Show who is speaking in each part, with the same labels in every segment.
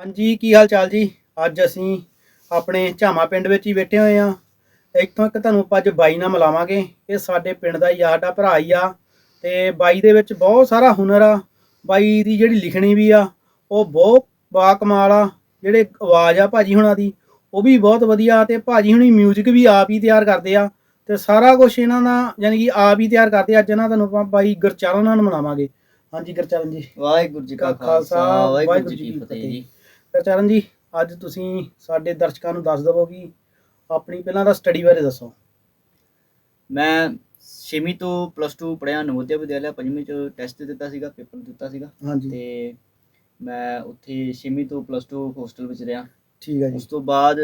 Speaker 1: ਹਾਂਜੀ ਕੀ ਹਾਲ ਚਾਲ ਜੀ? ਅੱਜ ਅਸੀਂ ਆਪਣੇ ਝਾਮਾ ਪਿੰਡ ਵਿੱਚ ਹੀ ਬੈਠੇ ਹੋਏ ਆ ਇੱਥੋਂ ਇੱਕ ਤੁਹਾਨੂੰ ਅੱਜ ਬਾਈ ਨਾਲ ਮਿਲਾਵਾਂਗੇ। ਇਹ ਸਾਡੇ ਪਿੰਡ ਦਾ ਹੀ ਆ ਸਾਡਾ ਭਰਾ ਹੀ ਆ ਤੇ ਬਾਈ ਦੇ ਵਿੱਚ ਬਹੁਤ ਸਾਰਾ ਹੁਨਰ ਆ। ਬਾਈ ਦੀ ਜਿਹੜੀ ਲਿਖਣੀ ਵੀ ਆ ਉਹ ਬਹੁਤ ਬਾ ਕਮਾਲ ਆ। ਜਿਹੜੇ ਆਵਾਜ਼ ਆ ਭਾਜੀ ਹੁਣਾਂ ਦੀ ਉਹ ਵੀ ਬਹੁਤ ਵਧੀਆ ਤੇ ਭਾਜੀ ਹੁਣੀ 뮤직 ਵੀ ਆਪ ਹੀ ਤਿਆਰ ਕਰਦੇ ਆ ਤੇ ਸਾਰਾ ਕੁਝ ਇਹਨਾਂ ਦਾ ਯਾਨੀ ਕਿ ਆਪ ਹੀ ਤਿਆਰ ਕਰਦੇ ਅੱਜ ਇਹਨਾਂ ਤੁਹਾਨੂੰ ਆਪਾਂ ਬਾਈ ਗੁਰਚਰਨ ਨਾਲ ਮਿਲਾਵਾਂਗੇ। ਹਾਂਜੀ ਗੁਰਚਰਨ ਜੀ।
Speaker 2: ਵਾਹਿਗੁਰੂ ਜੀ ਕਾ ਖਾਲਸਾ, ਵਾਹਿਗੁਰੂ ਜੀ ਕੀ ਫਤਿਹ ਜੀ।
Speaker 1: ਗੁਰਚਰਨ ਜੀ ਅੱਜ ਤੁਸੀਂ ਸਾਡੇ ਦਰਸ਼ਕਾਂ ਨੂੰ ਦੱਸ ਦਵੋ ਕਿ ਆਪਣੀ ਪਹਿਲਾਂ ਦਾ ਸਟੱਡੀ ਬਾਰੇ ਦੱਸੋ।
Speaker 2: ਮੈਂ 6ਵੀਂ ਤੋਂ ਪਲੱਸ 2 ਪੜਿਆ ਨਵੋਦਿਆ ਵਿਦਿਆਲਿਆ ਪੰਜਵੀਂ ਚ ਟੈਸਟ ਦਿੱਤਾ ਸੀਗਾ ਪੇਪਰ ਦਿੱਤਾ ਸੀਗਾ।
Speaker 1: ਹਾਂਜੀ।
Speaker 2: ਤੇ ਮੈਂ ਉੱਥੇ 6ਵੀਂ ਤੋਂ ਪਲੱਸ 2 ਹੋਸਟਲ ਵਿੱਚ ਰਿਹਾ।
Speaker 1: ਠੀਕ ਹੈ
Speaker 2: ਉਸ
Speaker 1: ਜੀ
Speaker 2: ਤੋਂ ਬਾਅਦ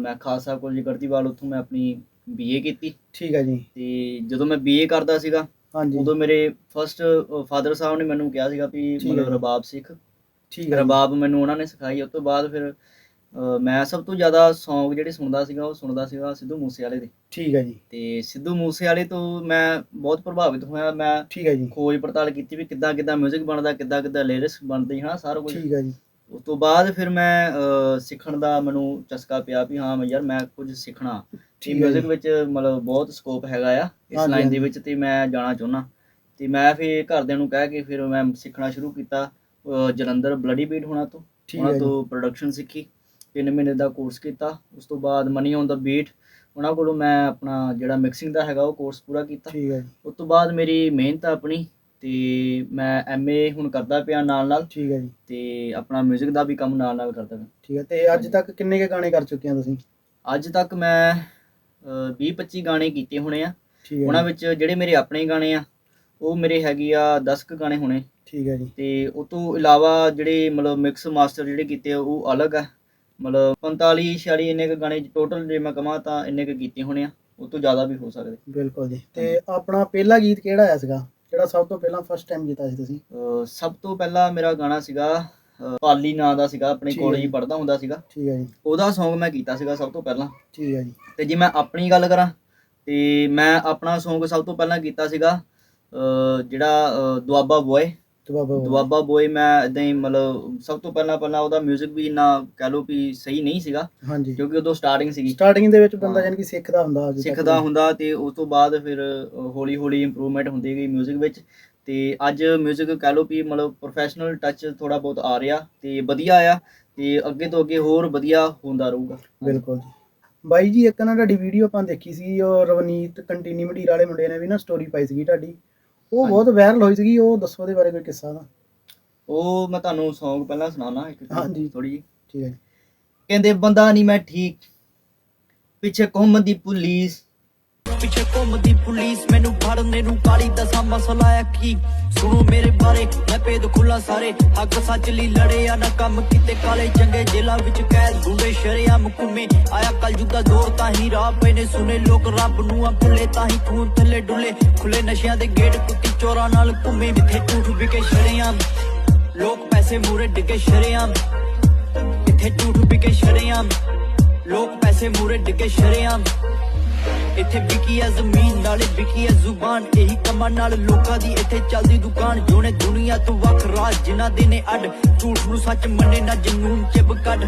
Speaker 2: ਮੈਂ ਖਾਲਸਾ ਕਾਲਜ ਗੜਦੀਵਾਲ ਉੱਥੋਂ ਮੈਂ ਆਪਣੀ ਬੀਏ ਕੀਤੀ।
Speaker 1: ਠੀਕ ਹੈ ਜੀ।
Speaker 2: ਤੇ ਜਦੋਂ ਮੈਂ ਬੀਏ ਕਰਦਾ ਸੀਗਾ
Speaker 1: ਹਾਂਜੀ।
Speaker 2: ਉਦੋਂ ਮੇਰੇ ਫਰਸਟ ਫਾਦਰ ਸਾਹਿਬ ਨੇ ਮੈਨੂੰ ਕਿਹਾ ਸੀਗਾ ਵੀ ਮਤਲਬ। ਰਬਾਬ ਸਿੱਖ।
Speaker 1: ਠੀਕ ਹੈ
Speaker 2: ਰਬਾਬ ਮੈਨੂੰ ਉਹਨਾਂ ਨੇ ਸਿਖਾਈ ਉਸ ਤੋਂ ਬਾਅਦ ਫਿਰ ਮੈਂ ਸਭ ਤੋਂ ਜ਼ਿਆਦਾ ਸੌਂਗ ਜਿਹੜੇ ਸੁਣਦਾ ਸੀਗਾ ਉਹ ਸੁਣਦਾ ਸੀਗਾ ਸਿੱਧੂ ਮੂਸੇਵਾਲੇ ਦੇ।
Speaker 1: ਠੀਕ ਹੈ ਜੀ।
Speaker 2: ਤੇ ਸਿੱਧੂ ਮੂਸੇਵਾਲੇ ਤੋਂ ਮੈਂ ਬਹੁਤ ਪ੍ਰਭਾਵਿਤ ਹੋਇਆ। ਮੈਂ
Speaker 1: ਠੀਕ ਹੈ ਜੀ।
Speaker 2: ਖੋਜ ਪੜਤਾਲ ਕੀਤੀ ਵੀ ਕਿੱਦਾਂ ਕਿੱਦਾਂ 뮤직 ਬਣਦਾ ਕਿੱਦਾਂ ਕਿੱਦਾਂ ਲਿਰਿਕਸ ਬਣਦੇ ਹਨਾ ਸਾਰਾ ਕੁਝ
Speaker 1: ਠੀਕ ਹੈ ਜੀ।
Speaker 2: ਉਸ ਤੋਂ ਬਾਅਦ ਫਿਰ ਮੈਂ ਸਿੱਖਣ ਦਾ ਮੈਨੂੰ ਚਸਕਾ ਪਿਆ ਵੀ ਹਾਂ ਯਾਰ ਮੈਂ ਕੁਝ ਸਿੱਖਣਾ।
Speaker 1: ਠੀਕ ਹੈ
Speaker 2: ਮਿਊਜ਼ਿਕ
Speaker 1: ਜੀ
Speaker 2: ਵਿੱਚ ਮਤਲਬ ਬਹੁਤ ਸਕੋਪ ਹੈਗਾ ਆ। ਇਸ ਲਾਈਨ ਦੇ ਵਿੱਚ ਤੇ ਮੈਂ ਜਾਣਾ ਚਾਹੁੰਦਾ ਤੇ ਮੈਂ ਫੇਰ ਘਰਦਿਆਂ ਨੂੰ ਕਹਿ ਕੇ ਫਿਰ ਮੈਂ ਸਿੱਖਣਾ ਸ਼ੁਰੂ ਕੀਤਾ। ਜਲੰਧਰ ਬਲੱਡੀ ਬੀਟ ਹੋਣਾ ਤੋਂ ਉਹਨਾਂ ਤੋਂ ਪ੍ਰੋਡਕਸ਼ਨ ਸਿੱਖੀ 3 ਮਹੀਨੇ ਦਾ ਕੋਰਸ ਕੀਤਾ ਉਸ ਤੋਂ ਬਾਅਦ ਮਨੀ ਔਨ ਦਾ ਬੀਟ ਉਹਨਾਂ ਕੋਲੋਂ ਮੈਂ ਆਪਣਾ ਜਿਹੜਾ ਮਿਕਸਿੰਗ ਦਾ ਹੈਗਾ ਉਹ ਕੋਰਸ ਪੂਰਾ ਕੀਤਾ।
Speaker 1: ਠੀਕ ਹੈ
Speaker 2: ਉਸ ਤੋਂ ਬਾਅਦ ਮੇਰੀ ਮਿਹਨਤ ਆਪਣੀ ਤੇ ਮੈਂ ਐਮਏ ਹੁਣ ਕਰਦਾ ਪਿਆ ਨਾਲ ਨਾਲ
Speaker 1: ਠੀਕ ਹੈ ਜੀ।
Speaker 2: ਤੇ ਆਪਣਾ 뮤직 ਦਾ ਵੀ ਕੰਮ ਨਾਲ ਨਾਲ ਕਰਦਾ ਪਿਆ।
Speaker 1: ਠੀਕ ਹੈ ਤੇ ਅੱਜ ਤੱਕ ਕਿੰਨੇ ਕੇ ਗਾਣੇ ਕਰ ਚੁੱਕੇ ਆ ਤੁਸੀਂ?
Speaker 2: ਅੱਜ ਤੱਕ ਮੈਂ 20 25 ਗਾਣੇ ਕੀਤੇ ਹੋਣੇ ਆ। ਉਹਨਾਂ ਵਿੱਚ ਜਿਹੜੇ ਮੇਰੇ ਆਪਣੇ ਗਾਣੇ ਆ ਉਹ ਮੇਰੇ ਹੈਗੀ ਆ 10 ਕੁ ਗਾਣੇ ਹੋਣੇ।
Speaker 1: ਠੀਕ ਹੈ ਜੀ।
Speaker 2: ਤੇ ਉਹ ਤੋਂ ਇਲਾਵਾ ਜਿਹੜੇ ਮਤਲਬ ਮਿਕਸ ਮਾਸਟਰ ਜਿਹੜੇ ਕੀਤੇ ਆ ਉਹ ਅਲੱਗ ਆ। ਮਤਲਬ 45 46 ਇੰਨੇ ਕੁ ਗਾਣੇ ਟੋਟਲ ਜੇ ਮੈਂ ਕਹਾਂ ਤਾਂ ਇੰਨੇ ਕੁ ਕੀਤੇ ਹੋਣੇ ਆ। ਉਹ ਤੋਂ ਜ਼ਿਆਦਾ ਵੀ ਹੋ ਸਕਦੇ।
Speaker 1: ਬਿਲਕੁਲ ਜੀ। ਤੇ ਆਪਣਾ ਪਹਿਲਾ ਗੀਤ ਕਿਹੜਾ ਆਇਆ ਸੀਗਾ? ਜਿਹੜਾ ਸਭ ਤੋਂ ਪਹਿਲਾਂ ਫਸਟ ਟਾਈਮ ਕੀਤਾ ਸੀ ਤੁਸੀਂ?
Speaker 2: ਅਹ ਸਭ ਤੋਂ ਪਹਿਲਾਂ ਮੇਰਾ ਗਾਣਾ ਸੀਗਾ ਅਹ ਪਾਲੀ ਨਾਂ ਦਾ ਸੀਗਾ ਆਪਣੇ
Speaker 1: ਠੀਕ ਹੈ
Speaker 2: ਕਾਲਜ। ਪੜ੍ਹਦਾ ਹੁੰਦਾ ਸੀਗਾ।
Speaker 1: ਠੀਕ ਹੈ ਜੀ।
Speaker 2: ਉਹਦਾ Song ਮੈਂ ਕੀਤਾ ਸੀਗਾ ਸਭ ਤੋਂ ਪਹਿਲਾਂ।
Speaker 1: ਠੀਕ ਹੈ ਜੀ।
Speaker 2: ਤੇ ਜੇ ਮੈਂ ਆਪਣੀ ਗੱਲ ਕਰਾਂ ਤੇ ਮੈਂ ਆਪਣਾ Song ਸਭ ਤੋਂ ਪਹਿਲਾਂ ਕੀਤਾ ਸੀਗਾ ਜਿਹੜਾ ਅਹ ਦੁਆਬਾ ਬੋਏ
Speaker 1: ਦੁਆਬਾ
Speaker 2: ਦੁਆਬਾ ਬੋਏ ਮੈਂ ਇਦਾਂ ਹੀ ਮਤਲਬ ਸਭ ਤੋਂ ਪਹਿਲਾਂ ਪਹਿਲਾਂ ਉਹਦਾ 뮤직 ਵੀ ਇੰਨਾ ਕਹਿ ਲਓ ਵੀ ਸਹੀ ਨਹੀਂ ਸੀਗਾ
Speaker 1: ਹਾਂਜੀ
Speaker 2: ਕਿਉਂਕਿ ਉਦੋਂ ਸਟਾਰਟਿੰਗ ਸੀਗੀ
Speaker 1: ਸਟਾਰਟਿੰਗ ਦੇ ਵਿੱਚ ਬੰਦਾ
Speaker 2: ਹਾਂ।
Speaker 1: ਯਾਨੀ ਕਿ ਸਿੱਖਦਾ ਹੁੰਦਾ ਅੱਜ ਤੱਕ।
Speaker 2: ਸਿੱਖਦਾ ਹੁੰਦਾ ਤੇ ਉਸ ਤੋਂ ਬਾਅਦ ਫਿਰ ਹੌਲੀ ਹੌਲੀ ਇੰਪਰੂਵਮੈਂਟ ਹੁੰਦੀ ਗਈ 뮤직 ਵਿੱਚ ਤੇ ਅੱਜ 뮤직 ਕਹਿ ਲਓ ਵੀ ਮਤਲਬ ਪ੍ਰੋਫੈਸ਼ਨਲ ਟੱਚ ਥੋੜਾ ਬਹੁਤ ਆ ਰਿਹਾ ਤੇ ਵਧੀਆ ਆ ਤੇ ਅੱਗੇ ਤੋਂ ਅੱਗੇ ਹੋਰ ਵਧੀਆ ਹੁੰਦਾ ਰਹੂਗਾ
Speaker 1: ਬਿਲਕੁਲ ਜੀ ਬਾਈ ਜੀ ਇੱਕ ਨਾ ਤੁਹਾਡੀ ਵੀਡੀਓ ਆਪਾਂ ਦੇਖੀ ਸੀ ਉਹ ਰਵਨੀਤ ਕੰਟੀਨਿਊਟੀ ਵਾਲੇ ਮੁੰਡੇ ਨੇ ਵੀ ਨਾ ਸਟੋਰੀ ਪਾਈ ਸੀਗੀ ਤੁਹਾਡੀ ਉਹ। ਬਹੁਤ ਵਾਇਰਲ ਹੋਈ ਸੀਗੀ ਉਹ ਦੱਸੋ ਉਹਦੇ ਬਾਰੇ ਕੋਈ ਕਿੱਸਾ ਦਾ
Speaker 2: ਉਹ ਮੈਂ ਤੁਹਾਨੂੰ Song ਪਹਿਲਾਂ ਸੁਣਾਉਣਾ ਇੱਕ
Speaker 1: ਹਾਂਜੀ।
Speaker 2: ਥੋੜੀ ਜਿਹੀ
Speaker 1: ਠੀਕ ਹੈ ਜੀ
Speaker 2: ਕਹਿੰਦੇ ਬੰਦਾ ਨਹੀਂ ਮੈਂ ਠੀਕ ਪਿੱਛੇ ਘੁੰਮਦੀ ਪੁਲਿਸ
Speaker 3: ਪਿੱਛੇ ਘੁੰਮਦੀ ਪੁਲਿਸ, ਮੈਨੂੰ ਫੜਨੇ ਨੂੰ ਕਾਲੀ ਦਸਾਂ ਮਸਲਾ ਆ ਕੀ? ਸੁਣੋ ਮੇਰੇ ਬਾਰੇ, ਮੈਂ ਪੇਦ ਖੁੱਲਾ ਸਾਰੇ। ਹੱਕ ਸੱਚ ਲਈ ਲੜੇ ਨਾ ਕੰਮ ਕੀਤੇ ਕਾਲੇ ਚੰਗੇ ਜੇਲਾਂ ਵਿੱਚ ਕੈਦ ਗੁੰਡੇ ਸ਼ਰਿਆਮ ਘੁੰਮੇ ਆਇਆ ਕਲਯੁੱਗ ਦਾ ਦੌਰ ਤਾਂ ਹੀ ਰਾਹ ਪਏ ਨੇ ਸੁਨੇ ਲੋਕ, ਰੱਬ ਨੂੰ ਆ ਭੁੱਲੇ ਤਾਂ ਹੀ ਖੂਨ ਥੱਲੇ ਡੁੱਲੇ। ਖੁੱਲੇ ਨਸ਼ਿਆਂ ਦੇ ਗੇਟ ਕੁੱਤੀ ਚੋਰਾਂ ਨਾਲ ਘੁੰਮੇ, ਜਿੱਥੇ ਝੂਠ ਵਿਕੇ ਸ਼ਰਿਆਮ। ਲੋਕ ਪੈਸੇ ਮੂਰੇ ਡਿੱਗੇ ਸ਼ਰਿਆਮ। ਇੱਥੇ ਝੂਠ ਵਿਕੇ ਸ਼ਰਿਆਮ। ਲੋਕ ਪੈਸੇ ਮੂਰੇ ਡਿੱਗੇ ਸ਼ਰਿਆਮ। ਇੱਥੇ ਵਿਕੀ ਐ ਜ਼ਮੀਨ ਨਾਲੇ ਵਿਕੀ ਐ ਜ਼ੁਬਾਨ। ਇਹੀ ਕੰਮਾਂ ਨਾਲ ਲੋਕਾਂ ਦੀ ਇੱਥੇ ਚੱਲਦੀ ਦੁਕਾਨ। ਜੋਨੇ ਦੁਨੀਆ ਤੋਂ ਵੱਖ ਰਾਜ ਜਿਨ੍ਹਾਂ ਦੇ ਨੇ ਅੱਡ। ਝੂਠ ਨੂੰ ਸੱਚ ਮੰਨੇ ਨਾ ਜਨੂਨ ਚਿਬ ਕੱਢ।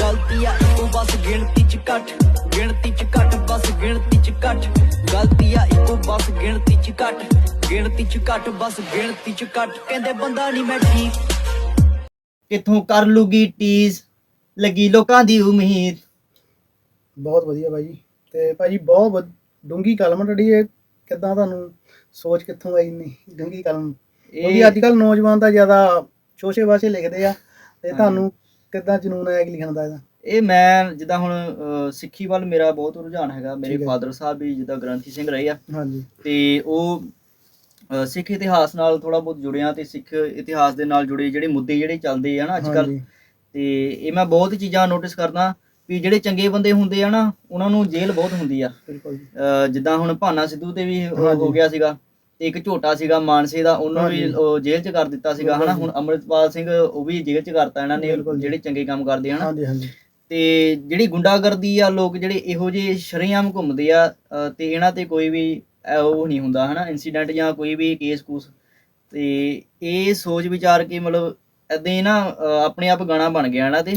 Speaker 3: ਗਲਤੀ ਆ ਇੱਕੋ ਬਸ ਗਿਣਤੀ ਚ ਘੱਟ। ਗਿਣਤੀ ਚ ਘੱਟ ਬਸ ਗਿਣਤੀ ਚ ਘੱਟ। ਗਲਤੀ ਆ ਇੱਕੋ ਬਸ ਗਿਣਤੀ ਚ ਘੱਟ। ਗਿਣਤੀ ਚ ਘੱਟ ਬਸ ਗਿਣਤੀ ਚ ਘੱਟ। ਕਹਿੰਦੇ ਬੰਦਾ ਨਹੀਂ ਮੈਂ ਠੀਕ।
Speaker 2: ਕਿੱਥੋਂ ਕਰ ਲੂਗੀ ਟੀਜ਼ ਲੱਗੀ ਲੋਕਾਂ ਦੀ ਉਮੀਦ।
Speaker 1: ਬਹੁਤ ਵਧੀਆ ਬਾਈ ਤੇ ਭਾਜੀ ਬਹੁਤ ਡੂੰਘੀ ਕਲਮ ਤੁਹਾਡੀ ਇਹ ਕਿੱਦਾਂ ਤੁਹਾਨੂੰ ਸੋਚ ਕਿੱਥੋਂ ਆਈ ਨਹੀਂ ਡੂੰਘੀ ਕਲਮ ਕਿਉਂਕਿ ਅੱਜ ਕੱਲ ਨੌਜਵਾਨ ਤਾਂ ਜ਼ਿਆਦਾ ਸ਼ੋਸ਼ੇ ਵਾਸ਼ੇ ਲਿਖਦੇ ਆ ਤੇ। ਤੁਹਾਨੂੰ ਕਿੱਦਾਂ ਜਨੂਨ ਆਇਆ ਕਿ ਲਿਖਣ ਦਾ ਇਹਦਾ?
Speaker 2: ਇਹ ਮੈਂ ਜਿੱਦਾਂ ਹੁਣ ਸਿੱਖੀ ਵੱਲ ਮੇਰਾ ਬਹੁਤ ਰੁਝਾਨ ਹੈਗਾ। ਮੇਰੇ। ਫਾਦਰ ਸਾਹਿਬ ਵੀ ਜਿੱਦਾਂ ਗ੍ਰੰਥੀ ਸਿੰਘ ਰਹੇ ਆ।
Speaker 1: ਹਾਂਜੀ।
Speaker 2: ਤੇ ਉਹ ਸਿੱਖ ਇਤਿਹਾਸ ਨਾਲ ਥੋੜਾ ਬਹੁਤ ਜੁੜਿਆ ਤੇ ਸਿੱਖ ਇਤਿਹਾਸ ਦੇ ਨਾਲ ਜੁੜੇ ਜਿਹੜੇ ਮੁੱਦੇ ਜਿਹੜੇ ਚੱਲਦੇ ਆ ਨਾ ਅੱਜ ਕੱਲ ਤੇ ਇਹ ਮੈਂ ਬਹੁਤ ਚੀਜ਼ਾਂ ਨੋਟਿਸ ਕਰਦਾ। ਵੀ ਜਿਹੜੇ ਚੰਗੇ ਬੰਦੇ ਹੁੰਦੇ ਆ ਨਾ ਉਹਨਾਂ ਨੂੰ ਜੇਲ੍ਹ ਬਹੁਤ ਹੁੰਦੀ ਆ।
Speaker 1: ਬਿਲਕੁਲ ਜੀ।
Speaker 2: ਅਹ, ਜਿੱਦਾਂ ਹੁਣ ਭਾਨਾ ਸਿੱਧੂ ਤੇ ਵੀ ਉਹ। ਹੋ ਗਿਆ ਸੀਗਾ ਤੇ ਇੱਕ ਝੋਟਾ ਸੀਗਾ ਮਾਨਸੇ ਦਾ ਉਹਨੂੰ ਵੀ। ਉਹ ਜੇਲ੍ਹ 'ਚ ਕਰ ਦਿੱਤਾ ਸੀਗਾ ਹਨਾ? ਹੁਣ ਅੰਮ੍ਰਿਤਪਾਲ ਸਿੰਘ ਉਹ ਵੀ ਜੇਲ੍ਹ 'ਚ ਕਰਤਾ ਇਹਨਾਂ ਨੇ
Speaker 1: ਬਿਲਕੁਲ ਜੀ।
Speaker 2: ਜਿਹੜੇ ਚੰਗੇ ਕੰਮ ਕਰਦੇ ਹਨਾ?
Speaker 1: ਹਾਂਜੀ ਹਾਂਜੀ।
Speaker 2: ਤੇ ਜਿਹੜੀ ਗੁੰਡਾਗਰਦੀ ਆ ਲੋਕ ਜਿਹੜੇ ਇਹੋ ਜਿਹੇ ਸ਼ਰੇਆਮ ਘੁੰਮਦੇ ਆ ਤੇ ਇਹਨਾਂ ਤੇ ਕੋਈ ਵੀ ਉਹ ਨਹੀਂ ਹੁੰਦਾ ਹਨਾ? ਇਨਸੀਡੈਂਟ ਜਾਂ ਕੋਈ ਵੀ ਕੇਸ ਕੂਸ। ਤੇ ਇਹ ਸੋਚ ਵਿਚਾਰ ਕੇ ਮਤਲਬ ਐਦਾਂ ਹੀ ਨਾ ਆਪਣੇ ਆਪ ਗਾਣਾ ਬਣ ਗਿਆ ਨਾ ਤੇ।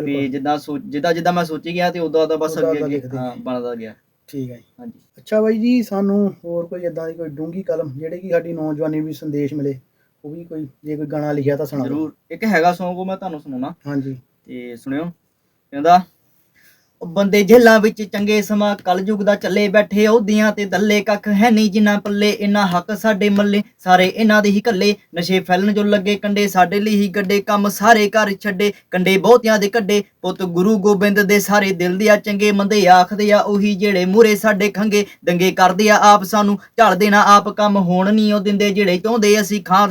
Speaker 1: ਬਿਲਕੁਲ।
Speaker 2: ਜਿੱਦਾਂ ਜਿੱਦਾਂ ਜਿੱਦਾਂ ਮੈਂ ਸੋਚੀ ਗਿਆ ਤੇ ਉਦਾਂ ਉਦਾਂ ਬਸ ਅੱਗੇ। ਬਣਦਾ ਗਿਆ।
Speaker 1: ਠੀਕ ਹੈ ਜੀ।
Speaker 2: ਹਾਂਜੀ।
Speaker 1: ਅੱਛਾ ਬਾਈ ਜੀ ਸਾਨੂੰ ਹੋਰ ਕੋਈ ਇਦਾਂ ਦੀ ਕੋਈ ਡੂੰਗੀ ਕਲਮ ਜਿਹੜੇ ਕਿ ਸਾਡੀ ਨੌਜਵਾਨੀ ਨੂੰ ਵੀ ਸੰਦੇਸ਼ ਮਿਲੇ ਉਹ ਵੀ ਕੋਈ ਜੇ ਕੋਈ ਗਾਣਾ ਲਿਖਿਆ ਤਾਂ ਸੁਣਾ
Speaker 2: ਜ਼ਰੂਰ। ਇੱਕ ਹੈਗਾ Song ਉਹ ਮੈਂ ਤੁਹਾਨੂੰ ਸੁਣਾਉਣਾ।
Speaker 1: ਹਾਂਜੀ।
Speaker 2: ਤੇ ਸੁਣਿਓ। ਕਹਿੰਦਾ ਬੰਦੇ ਜੇਲਾਂ ਵਿੱਚ ਚੰਗੇ ਸਮਾਂ ਕਲਯੁਗ ਦਾ ਚੱਲੇ ਬੈਠੇ, ਉਹਦੀਆਂ ਤੇ ਦੱਲੇ ਕੱਖ ਹੈ ਨਹੀਂ ਜਿਨ੍ਹਾਂ ਪੱਲੇ। ਇਹਨਾਂ ਹੱਕ ਸਾਡੇ ਮੱਲੇ, ਸਾਰੇ ਇਹਨਾਂ ਦੇ ਹੀ ਕੱਲੇ ਨਸ਼ੇ ਫੈਲਣ ਜੋ ਲੱਗੇ ਕੰਡੇ, ਸਾਡੇ ਲਈ ਹੀ ਗੱਡੇ। ਕੰਮ ਸਾਰੇ ਘਰ ਛੱਡੇ, ਕੰਡੇ ਬਹੁਤਿਆਂ ਦੇ ਕੱਡੇ। ਪੁੱਤ ਗੁਰੂ ਗੋਬਿੰਦ ਦੇ ਸਾਰੇ ਦਿਲ ਦੇ ਆ ਚੰਗੇ, ਮੰਦੇ ਆਖਦੇ ਆ ਉਹੀ ਜਿਹੜੇ ਮੂਰੇ ਸਾਡੇ ਖੰਗੇ। ਦੰਗੇ ਕਰਦੇ ਆ ਆਪ ਸਾਨੂੰ, ਝਲਦੇ ਦੇਣਾ ਆਪ, ਕੰਮ ਹੋਣ ਨਹੀਂ ਉਹ ਦਿੰਦੇ। ਜਿਹੜੇ ਚਾਹੁੰਦੇ ਅਸੀਂ ਖਾਂ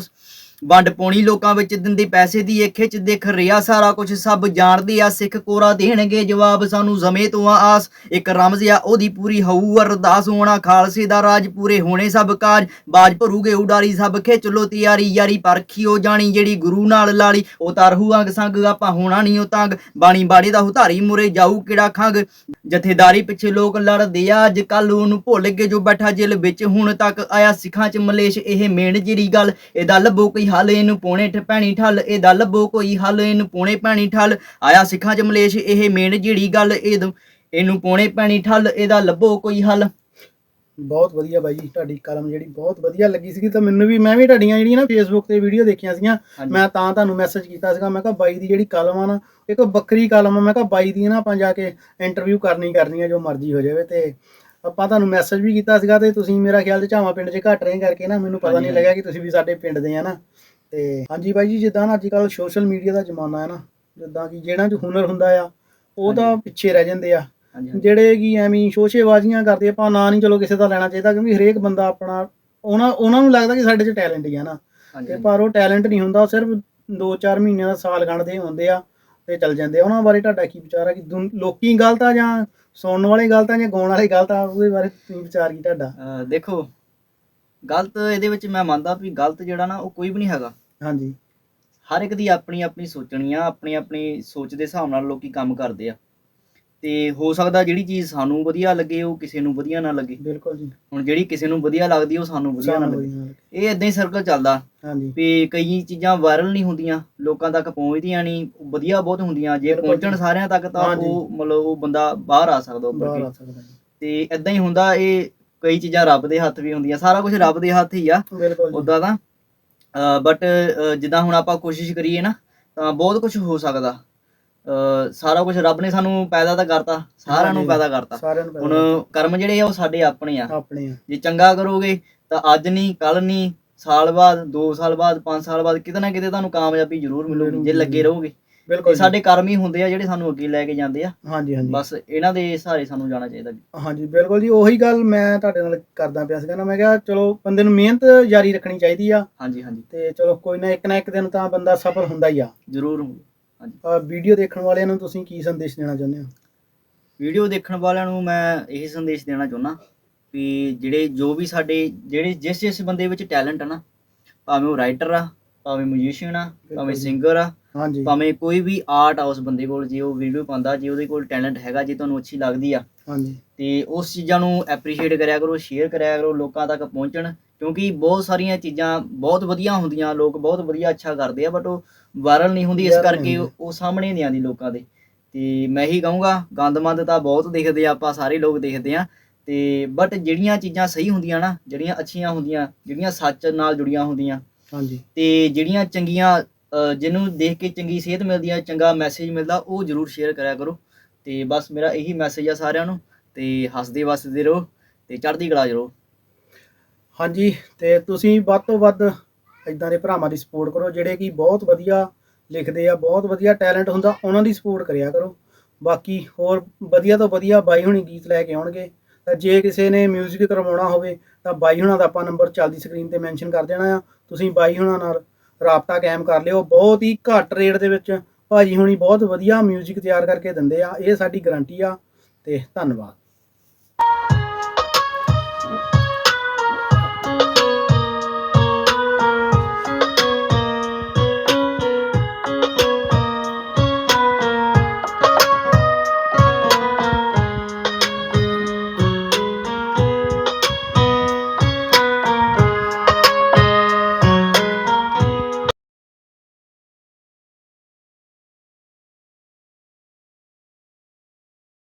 Speaker 2: ਵੰਡ ਪਾਉਣੀ ਲੋਕਾਂ ਵਿੱਚ ਦਿੰਦੀ ਪੈਸੇ ਦੀ ਇਹ ਖਿੱਚ ਦੇਖ ਰਿਹਾ ਸਾਰਾ ਕੁਝ ਸਭ ਜਾਣਦੇ ਆ, ਸਿੱਖ ਕੋਰਾ ਦੇਣਗੇ ਜਵਾਬ, ਸਾਨੂੰ ਜ਼ਮੇ ਤੋਂ ਆ ਆਸ। ਇੱਕ ਰਮਜ਼ ਆ, ਉਹਦੀ ਪੂਰੀ ਹੋਊ, ਅਰਦਾਸ ਹੋਣਾ, ਖਾਲਸੇ ਦਾ ਰਾਜ ਪੂਰੇ ਹੋਣੇ ਸਭ ਕਾਜ। ਬਾਜ ਭਰੂਗੇ ਉਡਾਰੀ ਸਭ ਖਿੱਚ ਲੋ ਤਿਆਰੀ, ਯਾਰੀ ਪਰਖੀ ਉਹ ਜਾਣੀ, ਜਿਹੜੀ ਗੁਰੂ ਨਾਲ ਲਾਲੀ। ਉਹ ਤਰਹੂ ਸੰਗ, ਆਪਾਂ ਹੋਣਾ ਨਹੀਂ ਉਹ ਤੰਗ। ਬਾਣੀ ਬਾੜੀ ਦਾ ਹੁਧਾਰੀ ਮੁਰੇ ਜਾਊ ਕਿਹੜਾ ਖੰਗ। ਜਥੇਦਾਰੀ ਪਿੱਛੇ ਲੋਕ ਲੜਦੇ ਆ, ਅੱਜ ਕੱਲ ਉਹਨੂੰ ਭੁੱਲ ਗਏ ਜੋ ਬੈਠਾ ਜੇਲ੍ਹ ਵਿੱਚ। ਹੁਣ ਤੱਕ ਆਇਆ ਸਿੱਖਾਂ 'ਚ ਮਲੇਸ਼, ਇਹ ਮੇਨ ਜਿਹੜੀ ਗੱਲ। ਇਹਦਾ ਲੱਭੋ ਕੋਈ ਹੱਲ ਇਹਨੂੰ ਪੋਣੇ ਠਪੈਣੀ ਠੱਲ ਇਹਦਾ ਲੱਭੋ ਕੋਈ ਹੱਲ ਇਹਨੂੰ ਪੋਣੇ ਪੈਣੀ ਠੱਲ ਆਇਆ ਸਿੱਖਾਂ 'ਚ ਮਲੇਸ਼ ਇਹ ਮੇਨ ਜਿਹੜੀ ਗੱਲ ਇਹ ਇਹਨੂੰ ਪੋਣੇ ਪੈਣੀ ਠੱਲ ਇਹਦਾ ਲੱਭੋ ਕੋਈ ਹੱਲ
Speaker 1: ਬਹੁਤ ਵਧੀਆ ਬਾਈ ਜੀ ਤੁਹਾਡੀ ਕਲਮ ਜਿਹੜੀ ਬਹੁਤ ਵਧੀਆ ਲੱਗੀ ਸੀਗੀ ਤਾਂ ਮੈਨੂੰ ਵੀ ਮੈਂ ਵੀ ਤੁਹਾਡੀਆਂ ਜਿਹੜੀਆਂ ਨਾ ਫੇਸਬੁੱਕ ਤੇ ਵੀਡੀਓ ਦੇਖੀਆਂ ਸੀਗੀਆਂ। ਮੈਂ ਤਾਂ ਤੁਹਾਨੂੰ ਮੈਸੇਜ ਕੀਤਾ ਸੀਗਾ ਮੈਂ ਕਿਹਾ ਬਾਈ ਦੀ ਜਿਹੜੀ ਕਲਮ ਆ ਨਾ ਇੱਕ ਵੱਖਰੀ ਕਲਮ ਆ ਮੈਂ ਕਿਹਾ ਬਾਈ ਦੀ ਨਾ ਆਪਾਂ ਜਾ ਕੇ ਇੰਟਰਵਿਊ ਕਰਨੀ ਕਰਨੀ ਆ ਜੋ ਮਰਜ਼ੀ ਹੋ ਜਾਵੇ ਤੇ ਆਪਾਂ ਤੁਹਾਨੂੰ ਮੈਸੇਜ ਵੀ ਕੀਤਾ ਸੀਗਾ ਤੇ ਤੁਸੀਂ ਮੇਰਾ ਖਿਆਲ ਚ ਝਾਵਾਂ ਪਿੰਡ 'ਚ ਘੱਟ ਰਹੇ ਕਰਕੇ ਨਾ ਮੈਨੂੰ ਪਤਾ ਨਹੀਂ ਲੱਗਿਆ ਕਿ ਤੁਸੀਂ ਵੀ ਸਾਡੇ ਪਿੰਡ ਦੇ ਆ ਨਾ। ਤੇ ਹਾਂਜੀ ਬਾਈ ਜੀ ਜਿੱਦਾਂ ਨਾ ਅੱਜ ਕੱਲ ਸੋਸ਼ਲ ਮੀਡੀਆ ਦਾ ਜ਼ਮਾਨਾ ਹੈ ਨਾ ਜਿੱਦਾਂ ਕਿ ਜਿਹੜਾ 'ਚ ਹੁਨਰ ਹੁੰਦਾ ਆ ਉਹ ਤਾਂ ਪਿੱਛੇ ਰਹਿ ਜਾਂਦੇ ਆ। ਜਿਹੜੇ ਕਿ ਐਵੇਂ ਸ਼ੋਸ਼ੇਬਾਜ਼ੀਆਂ ਕਰਦੇ ਆਪਾਂ ਨਾਂ ਨਹੀਂ ਚਲੋ ਕਿਸੇ ਦਾ ਲੈਣਾ ਚਾਹੀਦਾ ਕਿਉਂਕਿ ਹਰੇਕ ਬੰਦਾ ਆਪਣਾ ਉਹਨਾਂ ਉਹਨਾਂ ਨੂੰ ਲੱਗਦਾ ਕਿ ਸਾਡੇ 'ਚ ਟੈਲੈਂਟ ਹੀ ਆ ਨਾ। ਤੇ ਪਰ ਉਹ ਟੈਲੈਂਟ ਨਹੀਂ ਹੁੰਦਾ ਉਹ ਸਿਰਫ 2-4 ਮਹੀਨਿਆਂ ਦਾ ਸਾਲ ਗਣਦੇ ਹੁੰਦੇ ਆ ਤੇ ਚੱਲ ਜਾਂਦੇ ਆ। ਉਹਨਾਂ ਬਾਰੇ ਤੁਹਾਡਾ ਕੀ ਵਿਚਾਰ ਆ ਕਿ ਲੋਕੀ ਗਲਤ ਆ ਜਾਂ ਸੁਣਨ ਵਾਲੇ ਗਲਤ ਆ ਜਾਂ ਗਾਉਣ ਵਾਲੇ ਗਲਤ ਆ ਉਹਦੇ ਬਾਰੇ ਕੀ ਵਿਚਾਰ ਕੀ ਤੁਹਾਡਾ?
Speaker 2: ਅਹ ਦੇਖੋ ਗਲਤ ਇਹਦੇ ਵਿੱਚ ਮੈਂ ਮੰਨਦਾ ਵੀ ਗਲਤ ਜਿਹੜਾ ਨਾ ਉਹ ਕੋਈ ਵੀ ਨਹੀਂ ਹੈਗਾ।
Speaker 1: ਹਾਂਜੀ।
Speaker 2: ਹਰ ਇੱਕ ਦੀ ਆਪਣੀ ਆਪਣੀ ਸੋਚਣੀ ਆ ਆਪਣੀ ਆਪਣੀ ਸੋਚ ਦੇ ਹਿਸਾਬ ਨਾਲ ਲੋਕੀ ਕੰਮ ਕਰਦੇ ਆ। ਤੇ ਹੋ ਸਕਦਾ ਜਿਹੜੀ ਚੀਜ਼ ਸਾਨੂੰ ਵਧੀਆ ਲੱਗੇ ਉਹ ਕਿਸੇ ਨੂੰ ਵਧੀਆ ਨਾ ਲੱਗੇ।
Speaker 1: ਬਿਲਕੁਲ ਜੀ।
Speaker 2: ਹੁਣ ਜਿਹੜੀ ਕਿਸੇ ਨੂੰ ਵਧੀਆ ਲੱਗਦੀ ਉਹ ਸਾਨੂੰ ਵਧੀਆ ਨਾ ਲੱਗੇ। ਇਹ ਇਦਾਂ ਹੀ ਸਰਕਲ ਚੱਲਦਾ।
Speaker 1: ਹਾਂਜੀ।
Speaker 2: ਵੀ ਕਈ ਚੀਜ਼ਾਂ ਵਾਇਰਲ ਨਹੀਂ ਹੁੰਦੀਆਂ ਲੋਕਾਂ ਤੱਕ ਪਹੁੰਚਦੀਆਂ ਨਹੀਂ ਵਧੀਆ ਬਹੁਤ ਹੁੰਦੀਆਂ। ਜੇ ਪਹੁੰਚਣ। ਸਾਰਿਆਂ ਤੱਕ ਤਾਂ। ਉਹ ਮਤਲਬ ਉਹ ਬੰਦਾ ਬਾਹਰ ਆ ਸਕਦਾ ਉੱਪਰ
Speaker 1: ਬਾਹਰ ਆ ਸਕਦਾ
Speaker 2: ਤੇ ਇਦਾਂ ਹੀ ਹੁੰਦਾ ਇਹ ਕਈ ਚੀਜ਼ਾਂ ਰੱਬ ਦੇ ਹੱਥ ਵੀ ਹੁੰਦੀਆਂ। ਸਾਰਾ ਕੁਝ ਰੱਬ ਦੇ ਹੱਥ ਹੀ ਆ ਉਦਾਂ ਤਾਂ। ਬਟ ਜਿੱਦਾਂ ਹੁਣ ਆਪਾਂ ਕੋਸ਼ਿਸ਼ ਕਰੀਏ ਨਾ ਤਾਂ ਬਹੁਤ ਕੁਝ ਹੋ ਸਕਦਾ। ਸਾਰਾ ਕੁਝ ਰੱਬ ਨੇ ਸਾਨੂੰ ਪੈਦਾ ਤਾਂ ਕਰਤਾ ਸਾਰਿਆਂ ਨੂੰ। ਪੈਦਾ ਕਰਤਾ।
Speaker 1: ਸਾਰਿਆਂ ਨੂੰ
Speaker 2: ਹੁਣ ਕਰਮ ਜਿਹੜੇ ਆ ਉਹ ਸਾਡੇ ਆਪਣੇ ਆ।
Speaker 1: ਆਪਣੇ ਆ।
Speaker 2: ਜੇ ਚੰਗਾ ਕਰੋਗੇ ਤਾਂ ਅੱਜ ਨਹੀਂ ਕੱਲ ਨਹੀਂ ਸਾਲ ਬਾਅਦ 2 ਸਾਲ ਬਾਅਦ 5 ਸਾਲ ਬਾਅਦ ਕਿਤੇ ਨਾ ਕਿਤੇ ਤੁਹਾਨੂੰ ਕਾਮਯਾਬੀ ਜ਼ਰੂਰ ਮਿਲੂਗੀ ਜੇ ਲੱਗੇ ਰਹੋਗੇ।
Speaker 1: ਬਿਲਕੁਲ ਜੀ।
Speaker 2: ਸਾਡੇ ਕਰਮ ਹੀ ਹੁੰਦੇ ਆ ਜਿਹੜੇ ਸਾਨੂੰ ਅੱਗੇ ਲੈ ਕੇ ਜਾਂਦੇ ਆ।
Speaker 1: ਹਾਂਜੀ ਹਾਂਜੀ।
Speaker 2: ਬਸ ਇਹਨਾਂ ਦੇ ਸਹਾਰੇ ਸਾਨੂੰ ਜਾਣਾ ਚਾਹੀਦਾ
Speaker 1: ਹਾਂਜੀ ਬਿਲਕੁਲ ਜੀ। ਉਹੀ ਗੱਲ ਮੈਂ ਤੁਹਾਡੇ ਨਾਲ ਕਰਦਾ ਪਿਆ ਸੀਗਾ ਨਾ। ਮੈਂ ਕਿਹਾ ਚਲੋ ਬੰਦੇ ਨੂੰ ਮਿਹਨਤ ਜਾਰੀ ਰੱਖਣੀ ਚਾਹੀਦੀ ਆ।
Speaker 2: ਹਾਂਜੀ ਹਾਂਜੀ।
Speaker 1: ਤੇ ਚਲੋ ਕੋਈ ਨਾ ਇੱਕ ਨਾ ਇੱਕ ਦਿਨ ਤਾਂ ਬੰਦਾ ਸਫਲ ਹੁੰਦਾ ਹੀ ਆ।
Speaker 2: ਜ਼ਰੂਰ।
Speaker 1: ਆ ਵੀਡੀਓ ਦੇਖਣ ਵਾਲਿਆਂ ਨੂੰ ਤੁਸੀਂ ਕੀ ਸੰਦੇਸ਼ ਦੇਣਾ ਚਾਹੁੰਦੇ ਹੋ?
Speaker 2: ਵੀਡੀਓ ਦੇਖਣ ਵਾਲਿਆਂ ਨੂੰ ਮੈਂ ਇਹ ਸੰਦੇਸ਼ ਦੇਣਾ ਚਾਹੁੰਦਾ ਵੀ ਜਿਹੜੇ ਜੋ ਵੀ ਸਾਡੇ ਜਿਹੜੇ ਜਿਸ ਜਿਸ ਬੰਦੇ ਵਿੱਚ ਟੈਲੈਂਟ ਆ ਨਾ ਭਾਵੇਂ ਉਹ ਰਾਈਟਰ ਆ ਭਾਵੇਂ ਮਿਊਜ਼ੀਸ਼ੀਅਨ ਆ ਭਾਵੇਂ। ਸਿੰਗਰ ਆ
Speaker 1: ਹਾਂਜੀ।
Speaker 2: ਭਾਵੇਂ ਕੋਈ ਵੀ ਆਰਟ ਆ ਉਸ ਬੰਦੇ ਕੋਲ ਜੇ ਉਹ ਵੀਡੀਓ ਪਾਉਂਦਾ ਜੇ ਉਹਦੇ ਕੋਲ ਟੈਲੈਂਟ ਹੈਗਾ ਜੇ ਤੁਹਾਨੂੰ ਅੱਛੀ ਲੱਗਦੀ ਆ
Speaker 1: ਹਾਂਜੀ।
Speaker 2: ਤੇ ਉਸ ਚੀਜ਼ਾਂ ਨੂੰ ਐਪਰੀਸ਼ੀਏਟ ਕਰਿਆ ਕਰੋ ਸ਼ੇਅਰ ਕਰਿਆ ਕਰੋ ਲੋਕਾਂ ਤੱਕ ਪਹੁੰਚਣ ਕਿਉਂਕਿ ਬਹੁਤ ਸਾਰੀਆਂ ਚੀਜ਼ਾਂ ਬਹੁਤ ਵਧੀਆ ਹੁੰਦੀਆਂ ਲੋਕ ਬਹੁਤ ਵਧੀਆ ਅੱਛਾ ਕਰਦੇ ਆ ਬਟ ਉਹ ਵਾਇਰਲ ਨਹੀਂ ਹੁੰਦੀ ਇਸ ਕਰਕੇ ਉਹ ਸਾਹਮਣੇ ਨਹੀਂ ਆਉਂਦੀ ਲੋਕਾਂ ਦੇ। ਤੇ ਮੈਂ ਹੀ ਕਹੂੰਗਾ ਗੰਦਮੰਦ ਤਾਂ ਬਹੁਤ ਦੇਖਦੇ ਆ ਆਪਾਂ ਸਾਰੇ ਲੋਕ ਦੇਖਦੇ ਆ। ਤੇ ਬਟ ਜਿਹੜੀਆਂ ਚੀਜ਼ਾਂ ਸਹੀ ਹੁੰਦੀਆਂ ਨਾ ਜਿਹੜੀਆਂ ਅੱਛੀਆਂ ਹੁੰਦੀਆਂ ਜਿਹੜੀਆਂ ਸੱਚ ਨਾਲ ਜੁੜੀਆਂ ਹੁੰਦੀਆਂ।
Speaker 1: ਹਾਂਜੀ।
Speaker 2: ਤੇ ਜਿਹੜੀਆਂ ਚੰਗੀਆਂ ਜਿਹਨੂੰ ਦੇਖ ਕੇ ਚੰਗੀ ਸਿਹਤ ਮਿਲਦੀ ਆ ਚੰਗਾ ਮੈਸੇਜ ਮਿਲਦਾ ਉਹ ਜਰੂਰ ਸ਼ੇਅਰ ਕਰਿਆ ਕਰੋ। ਤੇ ਬਸ ਮੇਰਾ ਇਹੀ ਮੈਸੇਜ ਆ ਸਾਰਿਆਂ ਨੂੰ ਤੇ ਹੱਸਦੇ ਵਸਦੇ ਰਹੋ ਤੇ ਚੜ੍ਹਦੀ ਕਲਾ ਰਹੋ।
Speaker 1: ਹਾਂਜੀ ਤੇ ਤੁਸੀਂ ਵੱਧ ਤੋਂ ਵੱਧ ਇਦਾਂ ਦੇ ਭਰਾਵਾਂ ਦੀ ਸਪੋਰਟ ਕਰੋ ਜਿਹੜੇ ਕਿ ਬਹੁਤ ਵਧੀਆ ਲਿਖਦੇ ਆ ਬਹੁਤ ਵਧੀਆ ਟੈਲੈਂਟ ਹੁੰਦਾ ਉਹਨਾਂ ਦੀ ਸਪੋਰਟ ਕਰਿਆ ਕਰੋ ਬਾਕੀ ਹੋਰ ਵਧੀਆ ਤੋਂ ਵਧੀਆ ਬਾਈ ਹੁਣੀ ਗੀਤ ਲੈ ਕੇ ਆਉਣਗੇ ਤਾਂ ਜੇ ਕਿਸੇ ਨੇ 뮤직 ਕਰਵਾਉਣਾ ਹੋਵੇ ਤਾਂ ਬਾਈ ਹੁਣਾਂ ਦਾ ਆਪਾਂ ਨੰਬਰ ਚੱਲਦੀ ਸਕਰੀਨ ਤੇ ਮੈਂਸ਼ਨ ਕਰ ਦੇਣਾ ਆ ਤੁਸੀਂ ਬਾਈ ਹੁਣਾਂ ਨਾਲ ਰਾਬਤਾ ਕਾਇਮ ਕਰ ਲਿਓ ਬਹੁਤ ਹੀ ਘੱਟ ਰੇਟ ਦੇ ਵਿੱਚ ਭਾਜੀ ਹੁਣੀ ਬਹੁਤ ਵਧੀਆ 뮤직 ਤਿਆਰ ਕਰਕੇ ਦਿੰਦੇ ਆ ਇਹ ਸਾਡੀ ਗਾਰੰਟੀ ਆ ਤੇ ਧੰਨਵਾਦ